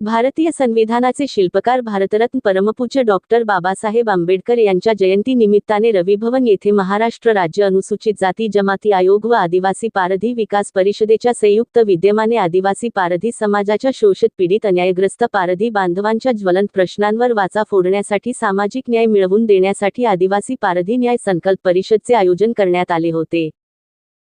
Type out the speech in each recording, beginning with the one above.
भारतीय संविधानाचे शिल्पकार भारतरत्न परमपूज्य डॉक्टर बाबासाहेब आंबेडकर यांच्या जयंती निमित्ताने रविभवन येथे महाराष्ट्र राज्य अनुसूचित जाती जमाती आयोग व आदिवासी पारधी विकास परिषदेच्या संयुक्त विद्यमाने आदिवासी पारधी समाजाच्या शोषित पीडित अन्यायग्रस्त पारधी बांधवांच्या ज्वलंत प्रश्नांवर वाचा फोडण्यासाठी सामाजिक न्याय मिळवून देण्यासाठी आदिवासी पारधी न्याय संकल्प परिषदचे आयोजन करण्यात आले होते.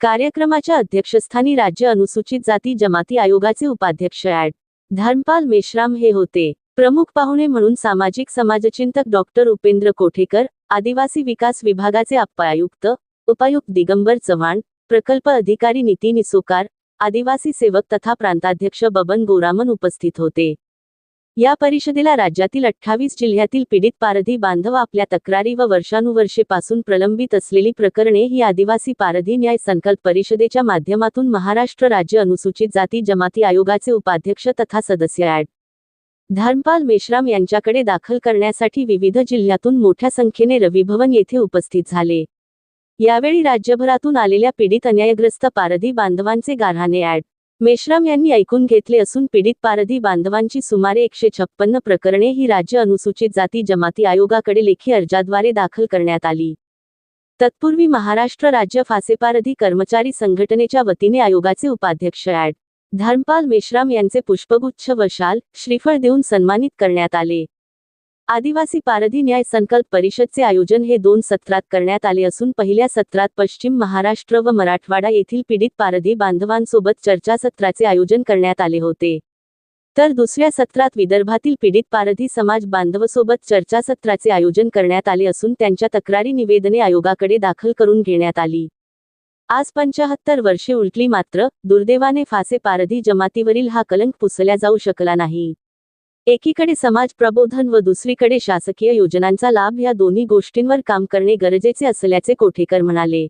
कार्यक्रमाच्या अध्यक्षस्थानी राज्य अनुसूचित जाती जमाती आयोगाचे उपाध्यक्ष ॲड. धर्मपाल मेश्राम हे होते. प्रमुख पाहुणे म्हणून सामाजिक समाजचिंतक डॉक्टर उपेंद्र कोठेकर आदिवासी विकास विभागाचे आयुक्त उपायुक्त दिगंबर चव्हाण प्रकल्प अधिकारी नितीन इसोकार आदिवासी सेवक तथा प्रांताध्यक्ष बबन गोरामन उपस्थित होते. या परिषदेला राज्यातील अठ्ठावीस जिल्ह्यातील पीडित पारधी बांधव आपल्या तक्रारी व वर्षानुवर्षेपासून प्रलंबित असलेली प्रकरणे ही आदिवासी पारधी न्याय संकल्प परिषदेच्या माध्यमातून महाराष्ट्र राज्य अनुसूचित जाती जमाती आयोगाचे उपाध्यक्ष तथा सदस्य ॲड. धर्मपाल मेश्राम यांच्याकडे दाखल करण्यासाठी विविध जिल्ह्यातून मोठ्या संख्येने रविभवन येथे उपस्थित झाले. यावेळी राज्यभरातून आलेल्या पीडित अन्यायग्रस्त पारधी बांधवांचे गाऱ्हाणे ॲड. मेश्राम यांनी ऐकून घेतले असून पीडित पारधी बांधवांची सुमारे एकशे छप्पन्न प्रकरणे ही राज्य अनुसूचित जाती जमाती आयोगाकडे लेखी अर्जाद्वारे दाखल करण्यात आली. तत्पूर्वी महाराष्ट्र राज्य फासेपारधी कर्मचारी संघटनेच्या वतीने आयोगाचे उपाध्यक्ष ॲड. धर्मपाल मेश्राम यांचे पुष्पगुच्छ व शाल श्रीफळ देऊन सन्मानित करण्यात आले. आदिवासी पारधी न्याय संकल्प परिषदचे आयोजन हे दोन सत्रात करण्यात आले असून पहिल्या सत्रात पश्चिम महाराष्ट्र व मराठवाडा येथील पीडित पारधी बांधवांसोबत चर्चासत्राचे आयोजन करण्यात आले होते. तर दुसऱ्या सत्रात विदर्भातील पीडित पारधी समाज बांधवसोबत चर्चासत्राचे आयोजन करण्यात आले असून त्यांच्या तक्रारी निवेदने आयोगाकडे दाखल करून घेण्यात आली. आज पंचाहत्तर वर्षे उलटली मात्र दुर्दैवाने फासे पारधी जमातीवरील हा कलंक पुसल्या जाऊ शकला नाही. एकीकडे समाज प्रबोधन व दुसरीकडे शासकीय योजनांचा लाभ या दोन्ही गोष्टींवर काम करणे गरजेचे असल्याचे कोठेकर म्हणाले.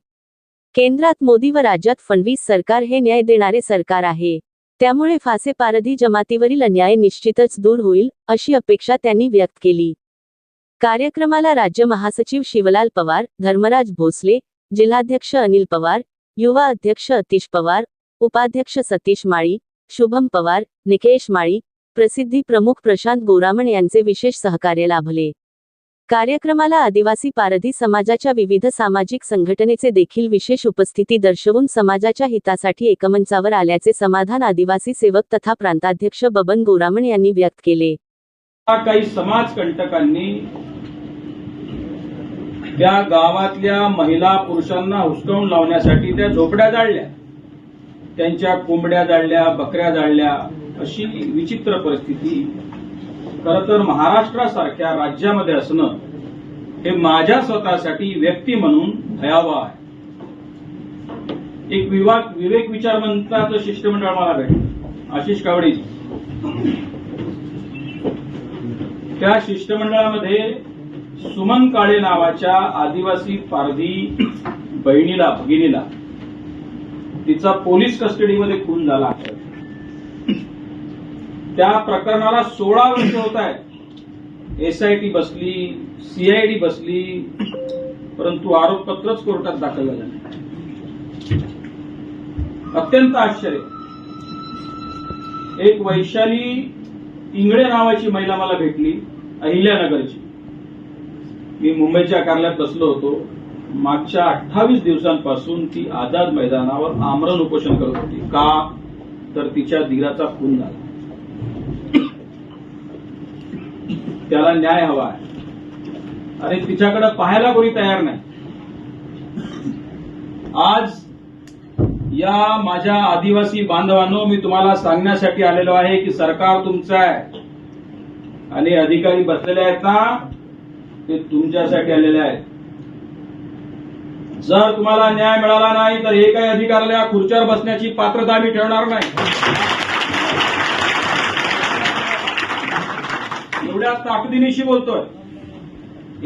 केंद्रात मोदी व राज्यात फडणवीस सरकार हे न्याय देणारे सरकार आहे. त्यामुळे फासे पारधी जमातीवरील अन्याय निश्चितच दूर होईल अशी अपेक्षा त्यांनी व्यक्त केली. कार्यक्रमाला राज्य महासचिव शिवलाल पवार धर्मराज भोसले जिल्हाध्यक्ष अनिल पवार युवा अध्यक्ष अतिश पवार उपाध्यक्ष सतीश माळी शुभम पवार निकेश माळी प्रसिद्धी प्रमुख प्रशांत गोरामण यांचे विशेष सहकार्य लाभले. कार्यक्रमाला आदिवासी पारधी समाजाच्या विविध सामाजिक संघटनेचे देखील विशेष उपस्थिती दर्शवून समाजाच्या हितासाठी एकमंचावर आल्याचे समाधान आदिवासी सेवक तथा प्रांताध्यक्ष बबन गोरामण यांनी व्यक्त केले. काही समाजकंटकांनी त्या गावातल्या महिला पुरुषांना हुसकावून लावण्यासाठी त्या झोपड्या जाळल्या. त्यांच्या कोंबड्या जाळल्या बकऱ्या जाळल्या. अशी विचित्र परिस्थिती खर तर महाराष्ट्रासारख्या राज्यामध्ये असणं हे माझ्या स्वतःसाठी व्यक्ती म्हणून भयावह आहे. एक विवाद विवेक विचार मंचाचं शिष्टमंडळ मला भेटलं आशिष कावडे त्या शिष्टमंडळामध्ये सुमन काळे नावाच्या आदिवासी पारधी बहिणीला भगिनीला तिचा पोलीस कस्टडीमध्ये खून झाला. त्या प्रकरणाला सोळा वर्ष होत आहेत. एसआयटी बसली सीआयडी बसली परंतु आरोपपत्रच कोर्टात दाखल झालं नाही. अत्यंत आश्चर्य. एक वैशाली इंगळे नावाची महिला मला भेटली अहिल्यानगरची. मी मुंबईच्या कार्यालयात बसलो होतो. मागच्या अठ्ठावीस दिवसांपासून ती आझाद मैदानावर आमरण उपोषण करत होती. का? तर तिच्या दिराचा खून झाला. त्याला न्याय हवा आहे. अरे तिच्याकडे पाहायला कोणी तयार नाही. आज या माझ्या आदिवासी बांधवांनो मी तुम्हाला सांगण्यासाठी आलेलो आहे की सरकार तुमचं आहे. आणि अधिकारी बसलेले आहेत ना ते तुमच्यासाठी आलेले आहेत. जर तुम्हाला न्याय मिळाला नाही तर हे अधिकाऱ्याला या खुर्च्यावर बसण्याची पात्रता आम्ही ठेवणार नाही. एवढ्या ताकदीनिशी बोलतोय.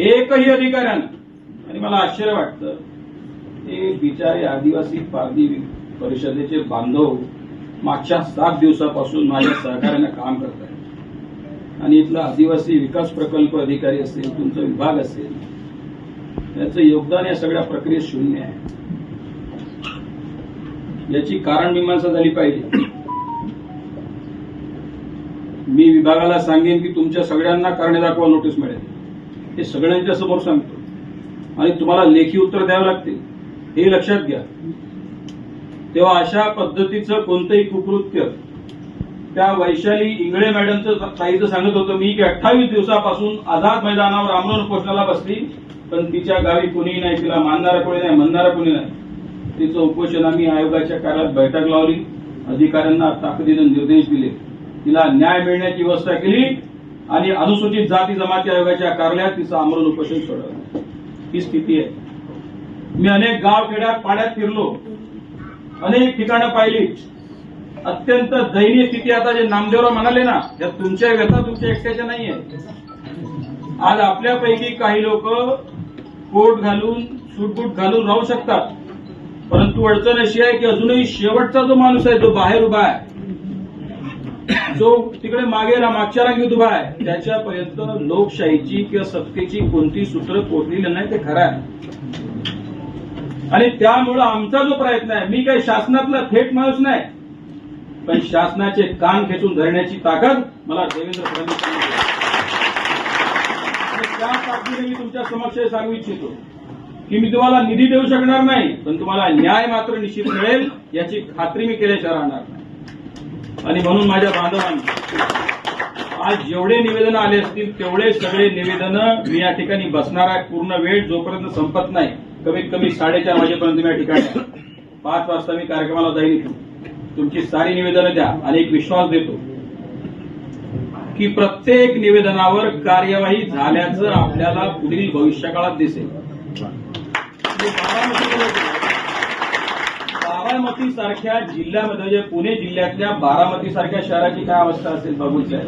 एकही अधिकाऱ्यानं आणि मला आश्चर्य वाटतं ते बिचारे आदिवासी पारदी परिषदेचे बांधव मागच्या सात दिवसापासून माझ्या सहकार्याने काम करत आहेत. आणि इथला आदिवासी विकास प्रकल्प अधिकारी असेल तुमचा विभाग असेल त्याचं योगदान या सगळ्या प्रक्रियेत शून्य आहे. याची कारण मीमांसा झाली पाहिजे. मी विभागाला सांगेन की तुमच्या सगळ्यांना कारणे दाखवा नोटीस मिळेल. हे सगळ्यांच्या समोर सांगतो. आणि तुम्हाला लेखी उत्तर द्यावं लागतील. हे लक्षात घ्या. तेव्हा अशा पद्धतीचं कोणतंही कुकृत्य त्या वैशाली इंगळे मॅडमचं ताईचं सांगत होतं मी की अठ्ठावीस दिवसापासून आझाद मैदानावर आमरण उपोषणाला बसली पण तिच्या गावी कुणीही नाही तिला मानणारा कोणी नाही म्हणणारा कोणी नाही. तिचं उपोषण आम्ही आयोगाच्या कार्यात बैठक लावली. अधिकाऱ्यांना ताकदीनं निर्देश दिले. तिला न्याय मिळण्याची व्यवस्था केली आणि अनुसूचित जाती जमाती आयोगाच्या कार्यालयात तिचं आमरण उपोषण सोडवलं. ही स्थिती आहे. मी अनेक गाव खेड्यात फिरलो. अनेक ठिकाणं पाहिली. अत्यंत दयनीय स्थिती आता जे नामदेवराव म्हणाले ना त्या तुमच्या व्यथा तुमच्या एकट्याच्या नाहीये. आज आपल्यापैकी काही लोक कोट घालून सूटबूट घालून राहू शकतात. परंतु अडचण अशी आहे की अजूनही शेवटचा जो माणूस आहे जो बाहेर उभा आहे जो तिकडे मागे मागच्या रांगेत उभा आहे. त्याच्यापर्यंत लोकशाहीची किंवा सत्तेची कोणती सूत्र पोचलेली नाही ते खरं आहे. आणि त्यामुळं आमचा जो प्रयत्न आहे मी काही शासनातला थेट माणूस नाही पण शासनाचे कान खेचून धरण्याची ताकद मला देवेंद्र फडणवीस त्या ताकदीने मी तुमच्या समक्ष सांगू इच्छितो की मी तुम्हाला निधी देऊ शकणार नाही पण तुम्हाला न्याय मात्र निश्चित मिळेल याची खात्री मी केल्याशिवाय राहणार नाही. आणि म्हणून माझ्या बांधवांनी आज जेवढे निवेदन आले असतील तेवढे सगळे निवेदन मी या ठिकाणी बसणार आहे. पूर्ण वेळ जोपर्यंत संपत नाही कमीत कमी साडेचार वाजेपर्यंत मी या ठिकाणी पाच वाजता मी कार्यक्रमाला जाईल इथून. तुमची सारी निवेदनं द्या आणि एक विश्वास देतो की प्रत्येक निवेदनावर कार्यवाही झाल्याचं आपल्याला पुढील भविष्यकाळात दिसेल. बारामती सारख्या जिल्ह्यामध्ये म्हणजे पुणे जिल्ह्यातल्या बारामती सारख्या शहराची काय अवस्था असेल बघूच्या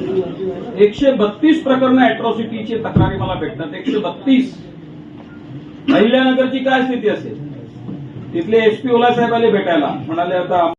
एकशे बत्तीस प्रकरण अॅट्रॉसिटीची तक्रारी मला भेटतात. एकशे बत्तीस. अहिल्यानगरची काय स्थिती असेल? तिथले एसपी ओला साहेब आले भेटायला. म्हणाले आता